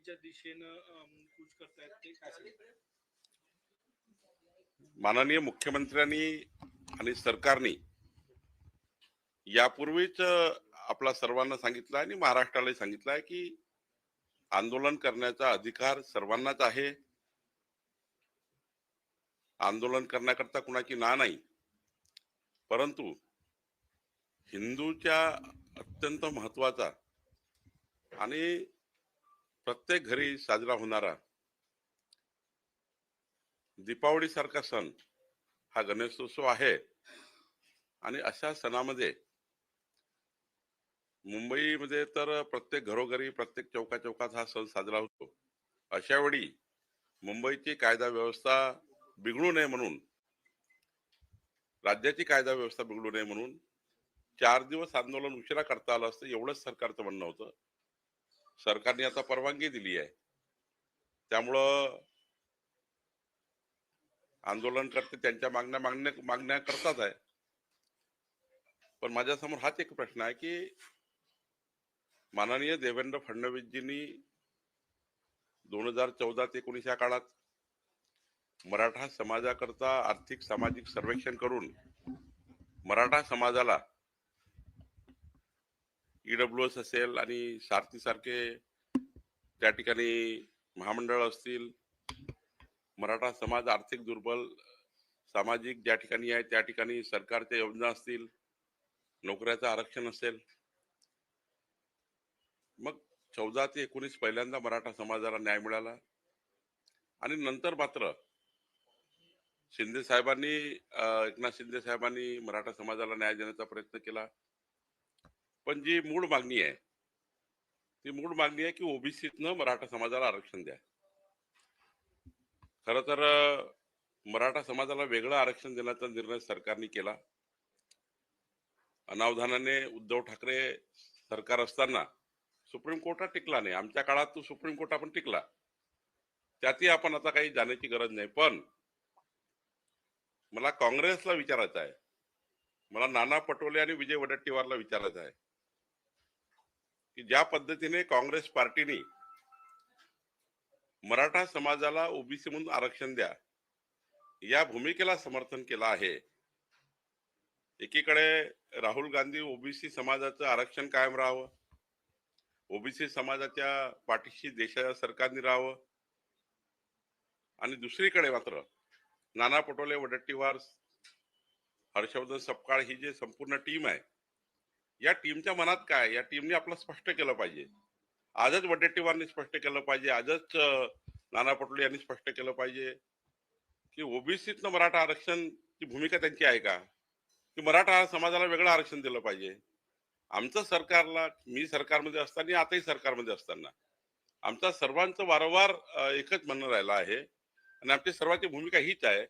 आघाडीच्या दिशेनं कूच करतायत ते काय माननीय मुख्यमंत्र्यांनी आणि सरकारने यापूर्वीच आपला सर्वांना सांगितलं आणि महाराष्ट्रालाही सांगितलं आहे की आंदोलन करण्याचा अधिकार सर्वांनाच आहे. आंदोलन करण्याकरता कुणाची ना नाही. परंतु हिंदूच्या अत्यंत महत्त्वाचा आणि प्रत्येक घरी साजरा होणारा दीपावली सारखा सण हा गणेशोत्सव आहे. आणि अशा सणामध्ये मुंबईमध्ये तर प्रत्येक घरोघरी प्रत्येक चौका चौकात हा सण साजरा होतो. अशा वेळी मुंबईची कायदा व्यवस्था बिघडू नये म्हणून राज्याची कायदा व्यवस्था बिघडू नये म्हणून चार दिवस आंदोलन उशिरा करता आलं असतं एवढंच सरकारचं म्हणणं होतं. सरकारने आता परवानगी दिली आहे. त्यामुळं आंदोलन करते त्यांच्या मागण्या मागण्या मागण्या करतात आहे. पण माझ्यासमोर हाच एक प्रश्न आहे की माननीय देवेंद्र फडणवीसजींनी दोन हजार चौदा ते एकोणीस या काळात मराठा समाजाकरता आर्थिक सामाजिक सर्वेक्षण करून मराठा समाजाला ईडब्ल्यू एस असेल आणि सारथी सारखे त्या ठिकाणी महामंडळ असतील मराठा समाज आर्थिक दुर्बल सामाजिक ज्या ठिकाणी आहे त्या ठिकाणी सरकारच्या योजना असतील नोकऱ्याचं आरक्षण असेल. मग चौदा ते एकोणीस पहिल्यांदा मराठा समाजाला न्याय मिळाला. आणि नंतर मात्र शिंदे साहेबांनी एकनाथ शिंदे साहेबांनी मराठा समाजाला न्याय देण्याचा प्रयत्न केला. पण जी मूळ मागणी आहे ती मूळ मागणी आहे की ओबीसीतनं मराठा समाजाला आरक्षण द्या. खर तर मराठा समाजाला वेगळं आरक्षण देण्याचा निर्णय सरकारने केला. अनावधानाने उद्धव ठाकरे सरकार असताना सुप्रीम कोर्टात टिकला नाही. आमच्या काळात तो सुप्रीम कोर्ट आपण टिकला. त्यातही आपण आता काही जाण्याची गरज नाही. पण मला काँग्रेसला विचारायचं आहे. मला नाना पटोले आणि विजय वडट्टीवारला विचारायचं आहे. की ज्या पद्धतीने काँग्रेस पार्टीने मराठा समाजाला ओबीसी म्हणून आरक्षण द्या या भूमिकेला समर्थन केलं आहे. एकीकडे राहुल गांधी ओबीसी समाजाचं आरक्षण कायम राहावं ओबीसी समाजाच्या पाठीशी देशाच्या सरकारने राहावं आणि दुसरीकडे मात्र नाना पटोले वडट्टीवार हर्षवर्धन सपकाळ ही जी संपूर्ण टीम आहे या टीमच्या मनात काय? या टीमने आपलं स्पष्ट केलं पाहिजे. आजच वडेट्टीवारांनी स्पष्ट केलं पाहिजे. आजच नाना पटोले यांनी स्पष्ट केलं पाहिजे. की ओबीसीतनं मराठा आरक्षण ची भूमिका त्यांची आहे का? की मराठा समाजाला वेगळं आरक्षण दिलं पाहिजे? आमचं सरकारला मी सरकारमध्ये असताना आताही सरकारमध्ये असताना आमचा सर्वांचं वारंवार एकच म्हणणं राहिलं आहे. आणि आमची सर्वांची भूमिका हीच आहे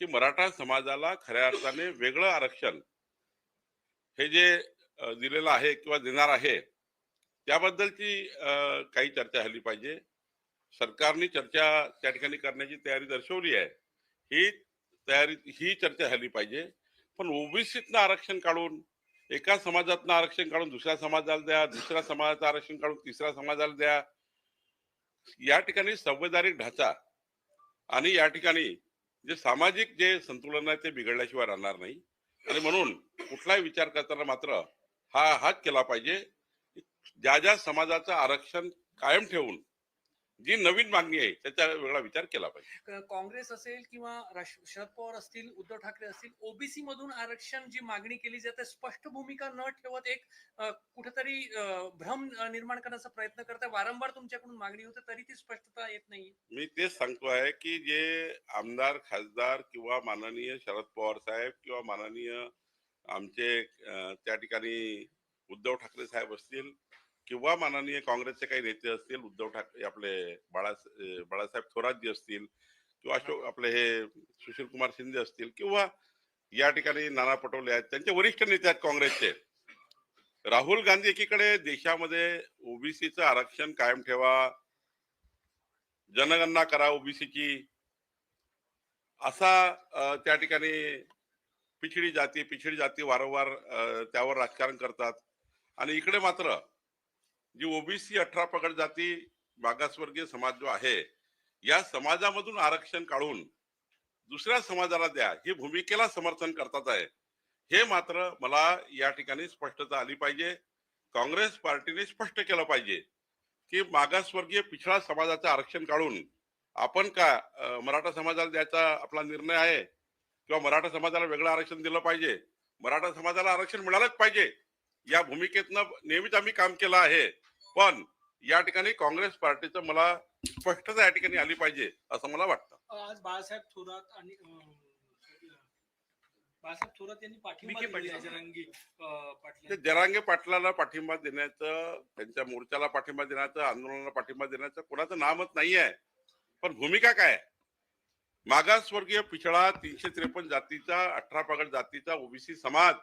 की मराठा समाजाला खऱ्या अर्थाने वेगळं आरक्षण हे जे दिलेलं आहे किंवा देणार आहे त्याबद्दलची काही चर्चा झाली पाहिजे. सरकारने चर्चा त्या ठिकाणी करण्याची तयारी दर्शवली आहे. ही तयारी ही चर्चा झाली पाहिजे. पण ओबीसीतनं आरक्षण काढून एका समाजातनं आरक्षण काढून दुसऱ्या समाजाला द्या दुसऱ्या समाजाचं आरक्षण काढून तिसऱ्या समाजाला द्या. या ठिकाणी संवैधानिक ढाचा आणि या ठिकाणी जे सामाजिक जे संतुलन आहे ते बिघडल्याशिवाय राहणार नाही. आणि म्हणून कुठलाही विचार करताना मात्र हा हाच केला पाहिजे. ज्या ज्या समाजाचं आरक्षण कायम ठेवून जी नवीन मागणी आहे त्याचा वेगळा विचार केला पाहिजे. काँग्रेस असेल किंवा शरद पवार असतील उद्धव ठाकरे असतील ओबीसी मधून आरक्षण जी मागणी केली जाते स्पष्ट भूमिका न ठेवत एक कुठेतरी भ्रम निर्माण करण्याचा प्रयत्न करताय वारंवार तुमच्याकडून मागणी होते तरी ती स्पष्टता येत नाही. मी तेच सांगतो आहे की जे आमदार खासदार किंवा माननीय शरद पवार साहेब किंवा माननीय आमचे त्या ठिकाणी उद्धव ठाकरे साहेब असतील किंवा माननीय काँग्रेसचे काही नेते असतील उद्धव ठाकरे आपले बाळा बाळासाहेब थोरातजी असतील किंवा अशोक आपले हे सुशील कुमार शिंदे असतील किंवा या ठिकाणी नाना पटोले आहेत त्यांचे वरिष्ठ नेते आहेत काँग्रेसचे. राहुल गांधी एकीकडे देशामध्ये ओबीसीचं आरक्षण कायम ठेवा जनगणना करा ओबीसीची असा त्या ठिकाणी पिछडी जाती पिछडी जाती वारंवार त्यावर राजकारण करतात. आणि इकडे मात्र जी ओबीसी अठरा पगड जाती मागासवर्गीय समाज जो आहे या समाजामधून आरक्षण काढून दुसऱ्या समाजाला द्या ही भूमिकेला समर्थन करतात आहे. हे मात्र मला या ठिकाणी स्पष्टता आली पाहिजे. काँग्रेस पार्टीने स्पष्ट केलं पाहिजे की मागासवर्गीय पिछडा समाजाचं आरक्षण काढून आपण का मराठा समाजाला द्यायचा आपला निर्णय आहे? किंवा मराठा समाजाला वेगळं आरक्षण दिलं पाहिजे मराठा समाजाला आरक्षण मिळालंच पाहिजे. या भूमिकेतनं नेहमीच आम्ही काम केलं आहे. पण या ठिकाणी काँग्रेस पार्टीचं मला स्पष्टता या ठिकाणी आली पाहिजे असं मला वाटतं. आज बाळासाहेब थोरात आणि बाळासाहेब थोरात यांनी पाठिंबा. जरांगी पाटील. जरांगे पाटलाला पाठिंबा देण्याचं त्यांच्या मोर्चाला पाठिंबा देण्याचं आंदोलनाला पाठिंबा देण्याचं कोणाचं नामच नाही आहे पण भूमिका काय? आहे? मागासवर्गीय पिछडा तीनशे त्रेपन्न जातीचा अठरा पगड जातीचा ओबीसी समाज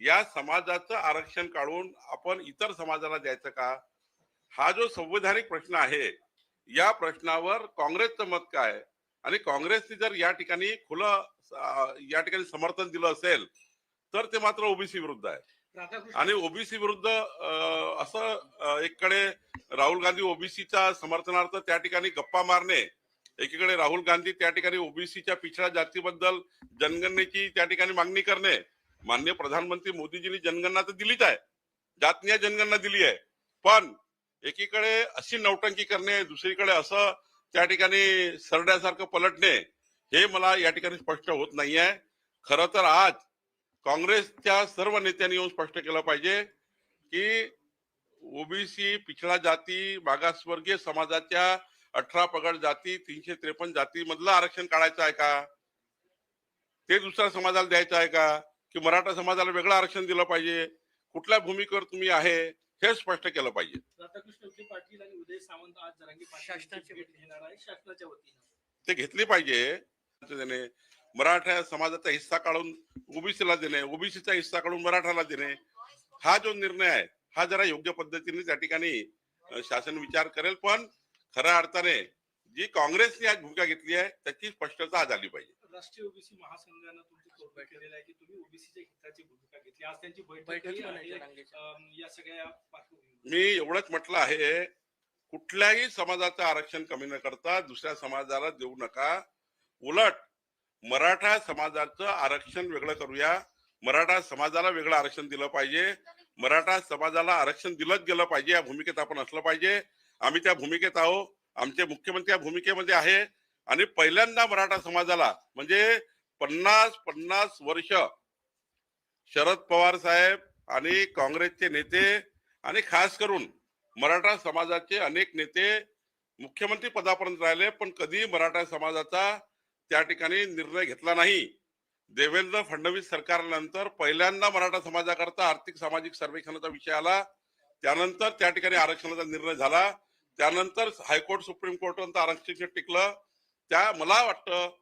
या समाजाचं आरक्षण काढून आपण इतर समाजाला द्यायचं का? हा जो संवैधानिक प्रश्न आहे या प्रश्नावर काँग्रेसचं मत काय? आणि काँग्रेसने जर या ठिकाणी खुलं या ठिकाणी समर्थन दिलं असेल तर ते मात्र ओबीसी विरुद्ध आहे. आणि ओबीसी विरुद्ध असं एक कडे राहुल गांधी ओबीसीच्या समर्थनार्थ त्या ठिकाणी गप्पा मारणे एकीकडे राहुल गांधी त्या ठिकाणी ओबीसीच्या पिछड्या जातीबद्दल जनगणनेची त्या ठिकाणी मागणी करणे. मान्य प्रधानमंत्री मोदीजींनी जनगणना तर दिलीच आहे. जातनीय जनगणना दिली आहे. पण एकीकडे अशी नौटंकी करणे दुसरीकडे असं त्या ठिकाणी सरड्यासारखं पलटणे हे मला या ठिकाणी स्पष्ट होत नाही आहे तर आज काँग्रेसच्या सर्व नेत्यांनी येऊन स्पष्ट केलं पाहिजे की ओबीसी पिछडा जाती मागासवर्गीय समाजाच्या अठरा पगड जाती तीनशे त्रेपन्न जाती मधलं आरक्षण काढायचं आहे का? ते दुसऱ्या समाजाला द्यायचं आहे का? की मराठा समाजाला वेगळं आरक्षण दिलं पाहिजे? कुठल्या भूमिकेवर तुम्ही आहे? हे स्पष्ट केलं पाहिजे. राधाकृष्ण विखे पाटील आणि उदय सामंत आज जरांगी पाटील यांची शासनाच्या भेट घेणार आहे शासनाच्या वतीनं. ते घेतली पाहिजे. मराठा समाजाचा हिस्सा काढून ओबीसीला देणे ओबीसीचा हिस्सा काढून मराठाला देणे हा जो निर्णय आहे हा जरा योग्य पद्धतीने त्या ठिकाणी शासन विचार करेल. पण खऱ्या अर्थाने जी काँग्रेसने आज भूमिका घेतली आहे त्याची स्पष्टता आज आली पाहिजे. राष्ट्रीय ओबीसी महासंघानं तुमचं कौतुक केलेलं आहे की तुम्ही ओबीसीच्या हिताची भूमिका घेतली. आज त्यांची बैठक या सगळ्या मी एवढंच म्हटलं आहे कुठल्याही समाजाचं आरक्षण कमी न करता दुसऱ्या समाजाला देऊ नका. उलट मराठा समाजाचं आरक्षण वेगळं करूया. मराठा समाजाला वेगळं आरक्षण दिलं पाहिजे. मराठा समाजाला आरक्षण दिलंच गेलं पाहिजे. या भूमिकेत आपण असलं पाहिजे. आम्ही त्या भूमिकेत आहो आमचे मुख्यमंत्री या भूमिकेमध्ये आहे. आणि पहिल्यांदा मराठा समाजाला म्हणजे पन्नास पन्नास वर्ष शरद पवार साहेब आणि काँग्रेसचे नेते आणि खास करून मराठा समाजाचे अनेक नेते मुख्यमंत्री पदापर्यंत राहिले पण कधी मराठा समाजाचा त्या ठिकाणी निर्णय घेतला नाही. देवेंद्र फडणवीस सरकारनंतर पहिल्यांदा मराठा समाजाकरता आर्थिक सामाजिक सर्वेक्षणाचा विषय आला. त्यानंतर त्या ठिकाणी आरक्षणाचा निर्णय झाला. त्यानंतर हायकोर्ट सुप्रीम कोर्टानंतर आरक्षण टिकलं. त्या मला वाटतं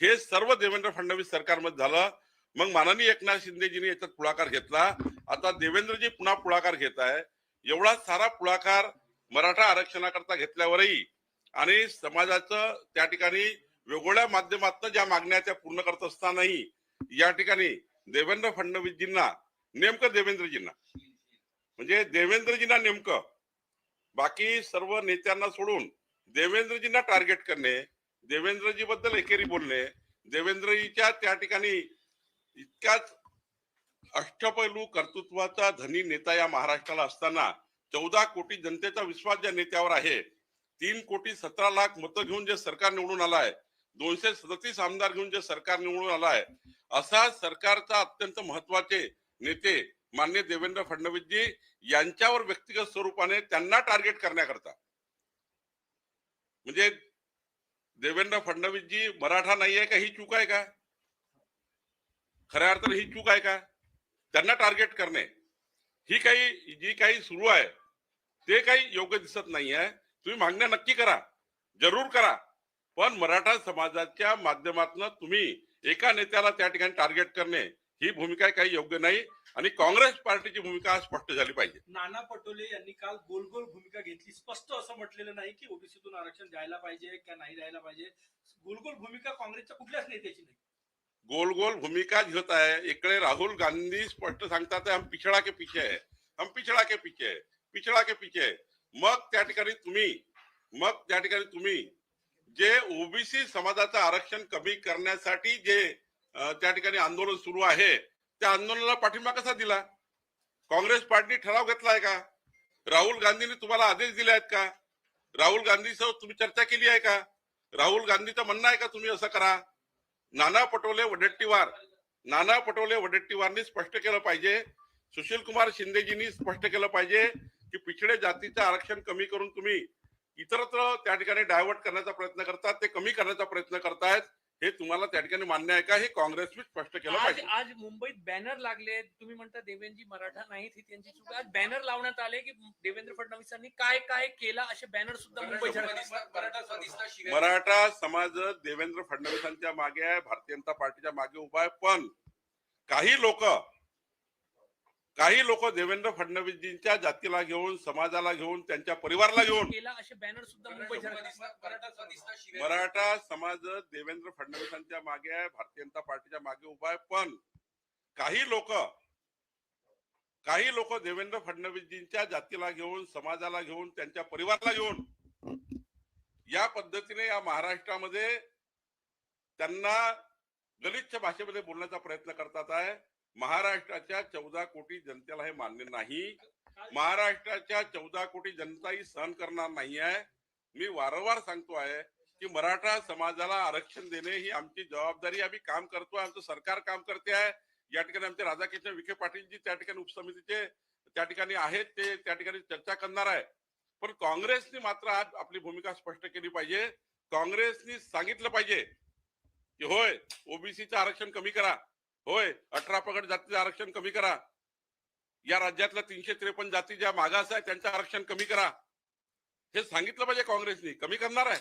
हे सर्व देवेंद्र फडणवीस सरकारमध्ये झालं. मग माननीय एकनाथ शिंदेजींनी याच्यात पुढाकार घेतला. आता देवेंद्रजी पुन्हा पुढाकार घेत आहे. एवढा सारा पुढाकार मराठा आरक्षणाकरता घेतल्यावरही आणि समाजाचं त्या ठिकाणी वेगवेगळ्या माध्यमातून ज्या मागण्या त्या पूर्ण करत असतानाही या ठिकाणी देवेंद्र फडणवीसजींना नेमकं देवेंद्रजींना म्हणजे देवेंद्रजींना नेमकं बाकी सर्व नेत्यांना सोडून देवेंद्रजींना टार्गेट करणे देवेंद्रजी बद्दल एकेरी बोलणे देवेंद्रजीच्या त्या ठिकाणी इतक्याच अष्टपैलू कर्तृत्वाचा धनी नेता या महाराष्ट्राला असताना चौदा कोटी जनतेचा विश्वास ज्या नेत्यावर आहे तीन कोटी सतरा लाख मतं घेऊन जे सरकार निवडून आलाय दोनशे सदतीस आमदार घेऊन जे सरकार निवडून आलाय असा सरकारचा अत्यंत महत्त्वाचे नेते मान्य देवेंद्र फडणवीसजी यांच्यावर व्यक्तिगत स्वरूपाने त्यांना टार्गेट करण्याकरता. म्हणजे देवेंद्र फडणवीसजी मराठा नाहीये का ही चूक आहे का? खऱ्या अर्थानं ही चूक आहे का? त्यांना टार्गेट करणे. ही काही जी काही सुरू आहे ते काही योग्य दिसत नाही आहे तुम्ही मागण्या नक्की करा. जरूर करा. पण मराठा समाजाच्या माध्यमातून तुम्ही एका नेत्याला त्या ठिकाणी टार्गेट करणे ही भूमिका काही योग्य नाही आणि काँग्रेस पार्टीची भूमिका स्पष्ट झाली पाहिजे. नाना पटोले यांनी काल गोल गोल भूमिका घेतली. स्पष्ट असं म्हटलेलं नाही की ओबीसीतून आरक्षण द्यायला पाहिजे का नाही द्यायला पाहिजे. गोल गोल भूमिका काँग्रेसच्या कुठल्याच नेत्याची नाही. गोल गोल भूमिका घेत आहे. इकडे राहुल गांधी स्पष्ट सांगतात हम पिछड़ा के पीछे है. हम पिछड़ा के पीछे है. पिछड़ा के पीछे है. मग त्या ठिकाणी तुम्ही मग त्या ठिकाणी तुम्ही जे ओबीसी समाजाचं आरक्षण कमी करण्यासाठी जे त्या ठिकाणी आंदोलन सुरू आहे. त्या आंदोलनाला पाठिंबा कसा दिला? काँग्रेस पार्टी ठराव घेतलाय का? राहुल गांधींनी तुम्हाला आदेश दिले आहेत का? राहुल गांधीसह तुम्ही चर्चा केली आहे का? राहुल गांधीचं म्हणणं आहे का तुम्ही असं करा? नाना पटोले वडेट्टीवार. नाना पटोले वडेट्टीवारनी स्पष्ट केलं पाहिजे. सुशील कुमार शिंदेजींनी स्पष्ट केलं पाहिजे की पिछडे जातीचं आरक्षण कमी करून तुम्ही इतरत्र त्या ठिकाणी डायव्हर्ट करण्याचा प्रयत्न करतात. ते कमी करण्याचा प्रयत्न करतायत. हे तुम्हाला त्या ठिकाणी मान्य आहे का हे काँग्रेसने स्पष्ट केलं आज पाहिजे आज मुंबईत बॅनर लागले तुम्ही म्हणता देवेंद्रजी मराठा नाहीत ही त्यांची चूक. आज बॅनर लावण्यात आले की देवेंद्र फडणवीसांनी काय काय केलं असे बॅनर सुद्धा मुंबईत झळकले. मराठा समाज देवेंद्र फडणवीसांच्या मागे आहे भारतीय जनता पार्टीच्या मागे उभा आहे पण काही लोक काही लोक देवेंद्र फडणवीसजींच्या जातीला घेऊन समाजाला घेऊन त्यांच्या परिवाराला घेऊन असे बॅनर सुद्धा. मराठा समाज देवेंद्र फडणवीसांच्या मागे आहे भारतीय जनता पार्टीच्या मागे उभा आहे पण काही लोक काही लोक देवेंद्र फडणवीसजींच्या जातीला घेऊन समाजाला घेऊन त्यांच्या परिवाराला घेऊन या पद्धतीने या महाराष्ट्रामध्ये त्यांना गलिच्छ भाषेमध्ये बोलण्याचा प्रयत्न करतात आहे महाराष्ट्राच्या चौदा कोटी जनतेला हे मान्य नाही. महाराष्ट्राच्या चौदा कोटी जनता ही सहन करणार नाही आहे. मी वारंवार सांगतो आहे की मराठा समाजाला आरक्षण देणे ही आमची जबाबदारी आम्ही काम करतो आमचं सरकार काम करते आहे. या ठिकाणी आमचे राधाकृष्ण विखे पाटीलजी त्या ठिकाणी उपसमितीचे त्या ठिकाणी आहेत ते त्या ठिकाणी चर्चा करणार आहे. पण काँग्रेसने मात्र आज आपली भूमिका स्पष्ट केली पाहिजे. काँग्रेसनी सांगितलं पाहिजे की होय ओबीसीचं आरक्षण कमी करा. होय अठरा पगड जातीचं आरक्षण कमी करा. या राज्यातल्या तीनशे त्रेपन्न जाती ज्या मागास आहेत त्यांचं आरक्षण कमी करा. हे सांगितलं पाहिजे काँग्रेसनी कमी करणार आहे.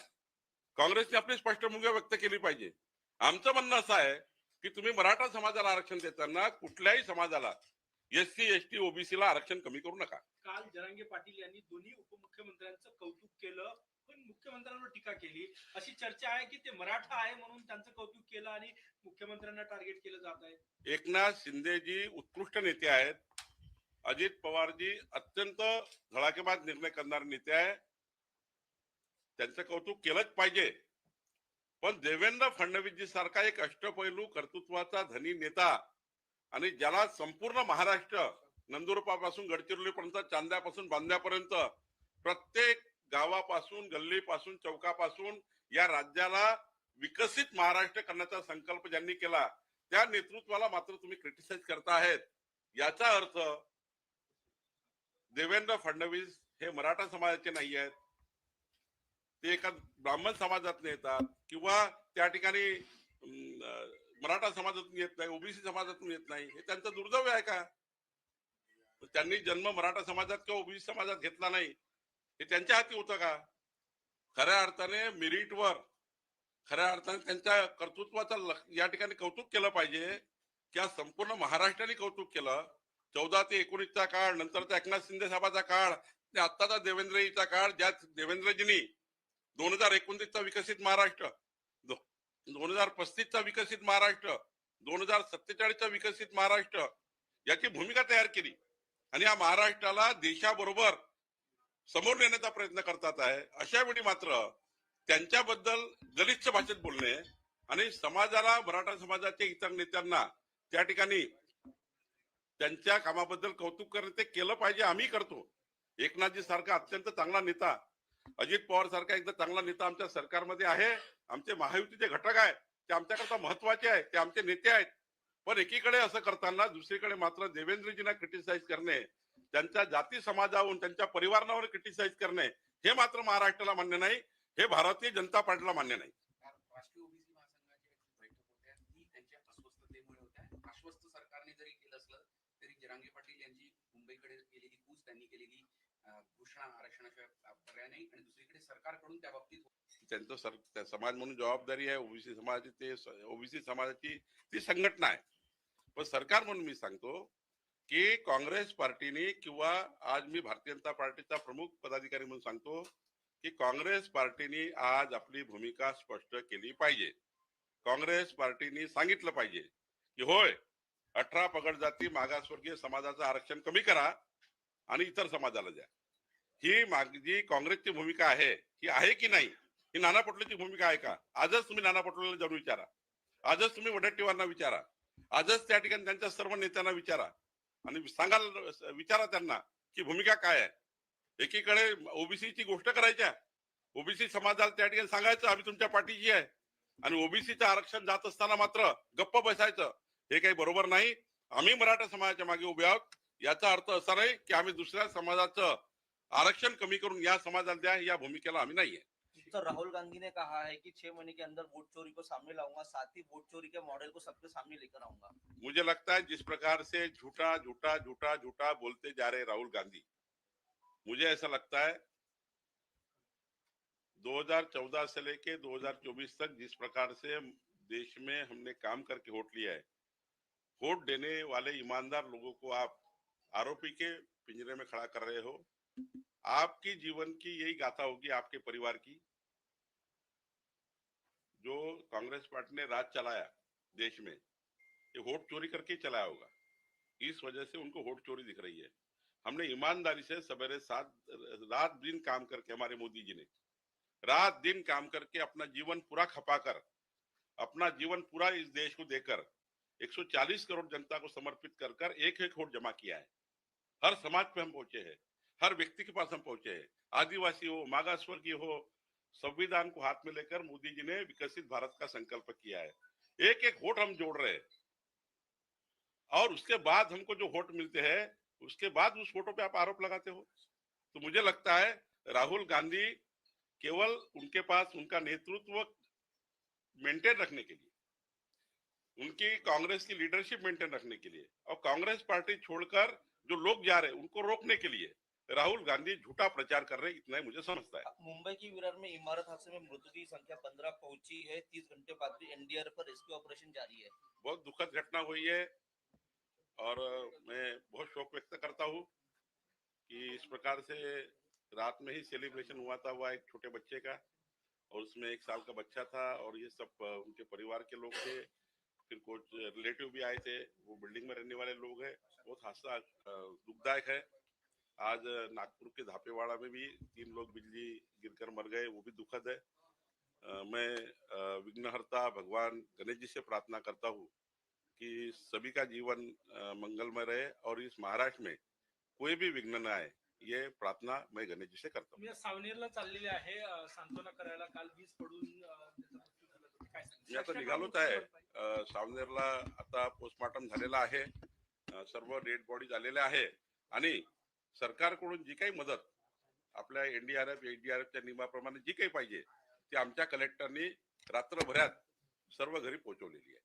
काँग्रेसने आपली स्पष्ट भूमिका व्यक्त केली पाहिजे. आमचं म्हणणं असं आहे की तुम्ही मराठा समाजाला आरक्षण देताना कुठल्याही समाजाला एस सी एस टी ओबीसीला आरक्षण कमी करू नका. काल जरांगे पाटील यांनी दोन्ही उपमुख्यमंत्र्यांचं कौतुक केलं. पण मुख्यमंत्र्यांवर टीका केली. अशी चर्चा आहे की ते मराठा आहे म्हणून त्यांचं कौतुक केलं आणि मुख्यमंत्र्यांना टार्गेट केलं जात आहे. एकनाथ शिंदेजी उत्कृष्ट नेते आहेत. अजित पवारजी अत्यंत धडाकेबाज निर्णय करणारे नेते आहे त्यांचं कौतुक केलंच पाहिजे. पण देवेंद्र फडणवीसजी सारखा एक अष्टपैलू कर्तृत्वाचा धनी नेता आणि ज्याला संपूर्ण महाराष्ट्र नंदुरबापासून गडचिरोलीपर्यंत चांद्यापासून बांद्यापर्यंत प्रत्येक गावापासून गल्लीपासून चौकापासून या राज्याला विकसित महाराष्ट्र करण्याचा संकल्प ज्यांनी केला त्या नेतृत्वाला मात्र तुम्ही क्रिटिसाइज करता आहेत याचा अर्थ देवेंद्र फडणवीस हे मराठा समाजाचे नाही आहेत ते एका ब्राह्मण समाजातून येतात किंवा त्या ठिकाणी मराठा समाजातून येत नाही ओबीसी समाजातून येत नाही हे त्यांचं दुर्दैव आहे का? त्यांनी जन्म मराठा समाजात किंवा ओबीसी समाजात घेतला नाही. हे त्यांच्या हाती होतं का? खऱ्या अर्थाने मेरिटवर खऱ्या अर्थाने त्यांच्या कर्तृत्वाचं या ठिकाणी कौतुक केलं पाहिजे. किंवा संपूर्ण महाराष्ट्राने कौतुक केलं. चौदा ते एकोणीसचा काळ नंतरचा एकनाथ शिंदे साहेबांचा काळ ते आत्ताचा देवेंद्रजीचा काळ ज्या देवेंद्रजींनी दोन हजार एकोणतीसचा विकसित महाराष्ट्र दोन हजार पस्तीसचा विकसित महाराष्ट्र दोन हजार सत्तेचाळीसचा विकसित महाराष्ट्र याची भूमिका तयार केली. आणि या महाराष्ट्राला देशाबरोबर समोर नेण्याचा प्रयत्न करतात आहे. अशा वेळी मात्र त्यांच्याबद्दल गलिच्छ भाषेत बोलणे आणि समाजाला मराठा समाजाच्या इतर नेत्यांना त्या ठिकाणी त्यांच्या कामाबद्दल कौतुक करणे ते केलं पाहिजे आम्ही करतो. एकनाथजी सारखा अत्यंत चांगला नेता अजित पवार सारखा एकदा चांगला नेता आमच्या सरकारमध्ये आहे. आमचे महायुतीचे घटक आहे ते आमच्याकरता महत्त्वाचे आहे ते आमचे नेते आहेत. पण एकीकडे असं करताना दुसरीकडे मात्र देवेंद्रजींना क्रिटिसाइज करणे त्यांच्या जाती समाजावरून त्यांच्या परिवारावर क्रिटिसाइज करणे हे मात्र महाराष्ट्राला मान्य नाही हे भारतीय जनता पार्टीला मान्य नाही. आश्वस्त सरकारने जरी केलं असलं तरी जरांगे पाटील यांची मुंबईकडे केलेली कूच त्यांनी केलेली घोषणा आरक्षणाशिवाय पर्याय नाही. आणि दुसरीकडे सरकारकडून त्या बाबतीत त्यांचं सर समाज म्हणून जबाबदारी आहे ओबीसी समाजाची ते ओबीसी समाजाची ती संघटना आहे. पण सरकार म्हणून मी सांगतो की काँग्रेस पार्टीने किंवा आज मी भारतीय जनता पार्टीचा प्रमुख पदाधिकारी म्हणून सांगतो की काँग्रेस पार्टीने आज आपली भूमिका स्पष्ट केली पाहिजे. काँग्रेस पार्टीने सांगितलं पाहिजे की होय अठरा पगड जाती मागासवर्गीय समाजाचं आरक्षण कमी करा आणि इतर समाजाला द्या. ही माग जी काँग्रेसची भूमिका आहे ही आहे की नाही ही नाना पटोलेची भूमिका आहे का? आजच तुम्ही नाना पटोलेला जाऊन विचारा. आजच तुम्ही वडट्टीवारांना विचारा. आजच त्या ठिकाणी त्यांच्या सर्व नेत्यांना विचारा. आणि सांगाल विचारा त्यांना की भूमिका काय आहे? एकीकडे ओबीसीची गोष्ट करायच्या ओबीसी समाजाला त्या ठिकाणी सांगायचं आम्ही तुमच्या पाठीशी आहे. आणि ओबीसीचं आरक्षण जात असताना मात्र गप्प बसायचं. हे काही बरोबर नाही. आम्ही मराठा समाजाच्या मागे उभे आहोत. याचा अर्थ असा नाही की आम्ही दुसऱ्या समाजाचं आरक्षण कमी करून या समाजाला द्या या भूमिकेला आम्ही नाहीये. तो राहुल गांधी ने कहा है कि छह महीने के अंदर वोट चोरी को सामने लाऊँगा, साथ ही वोट चोरी के मॉडल को सबके सामने लेकर आऊँगा। मुझे लगता है जिस प्रकार से झूठा झूठा झूठा झूठा बोलते जा रहे राहुल गांधी, मुझे ऐसा लगता है 2014 से लेके 2024 तक जिस प्रकार से देश में हमने काम करके वोट लिया है, वोट देने वाले ईमानदार लोगों को आप आरोपी के पिंजरे में खड़ा कर रहे हो, आपकी जीवन की यही गाथा होगी आपके परिवार की। जो कांग्रेस पार्टी ने राज चलाया देश में, ये वोट चोरी करके चलाया होगा। इस वजह से उनको वोट चोरी दिख रही है। हमने ईमानदारी से सवेरे सात, रात दिन काम करके हमारे मोदी जी ने, रात दिन काम करके अपना जीवन पूरा खपाकर, अपना जीवन पूरा इस देश को देकर 140 करोड़ जनता को समर्पित कर कर एक एक वोट जमा किया है। हर समाज पे हम पहुँचे हैं, हर व्यक्ति के पास हम पहुँचे हैं। आदिवासी हो, मागासवर्गीय हो संविधान को हाथ में लेकर मोदी जी ने विकसित भारत का संकल्प किया है। एक एक वोट हम जोड़ रहे हैं। और उसके बाद हमको जो वोट मिलते हैं, उसके बाद उस वोटों पे आप आरोप लगाते हो। तो मुझे लगता है, राहुल गांधी केवल उनके पास उनका नेतृत्व मेंटेन रखने के लिए, उनकी कांग्रेस की लीडरशिप मेंटेन रखने के लिए और कांग्रेस पार्टी छोड़कर जो लोग जा रहे हैं, उनको रोकने के लिए राहुल गांधी झूठा प्रचार कर रहे इतना ही मुझे समझता है। मुंबई की विरार में इमारत हादसे में मृत्यु की संख्या पंद्रह पहुँची है तीस घंटे बाद भी एनडीआरएफ पर रेस्क्यू ऑपरेशन जारी है। बहुत दुखद घटना हुई है और मैं बहुत शोक व्यक्त करता हूँ कि इस प्रकार से रात में ही सेलिब्रेशन हुआ था हुआ एक छोटे बच्चे का और उसमें एक साल का बच्चा था और ये सब उनके परिवार के लोग थे फिर कुछ रिलेटिव भी आए थे वो बिल्डिंग में रहने वाले लोग हैं बहुत हादसा दुखदायक है। आज नागपुर के धापेवाड़ा में भी तीन लोग बिजली गिरकर मर गए वो भी दुखद है। मैं विघ्नहर्ता भगवान गणेश जी से प्रार्थना करता हूँ कि सभी का जीवन मंगलमय रहे और इस महाराष्ट्र में कोई भी विघ्न न आए ये प्रार्थना मैं गणेश जी से करता हूँ। मी सावनेरला चाललेले आहे सांत्वना करायला काल वीज पडून मी आता? निघालोच आहे. सावनेरला आता पोस्टमॉर्टम झालेला आहे. सर्व डेड बॉडी झालेल्या आहे. आणि सरकारकडून जी काही मदत आपल्या एनडीआरएफ एनडीआरएफच्या नियमाप्रमाणे जी काही पाहिजे ती आमच्या कलेक्टरनी रात्रभरात सर्व घरी पोहोचवलेली आहे.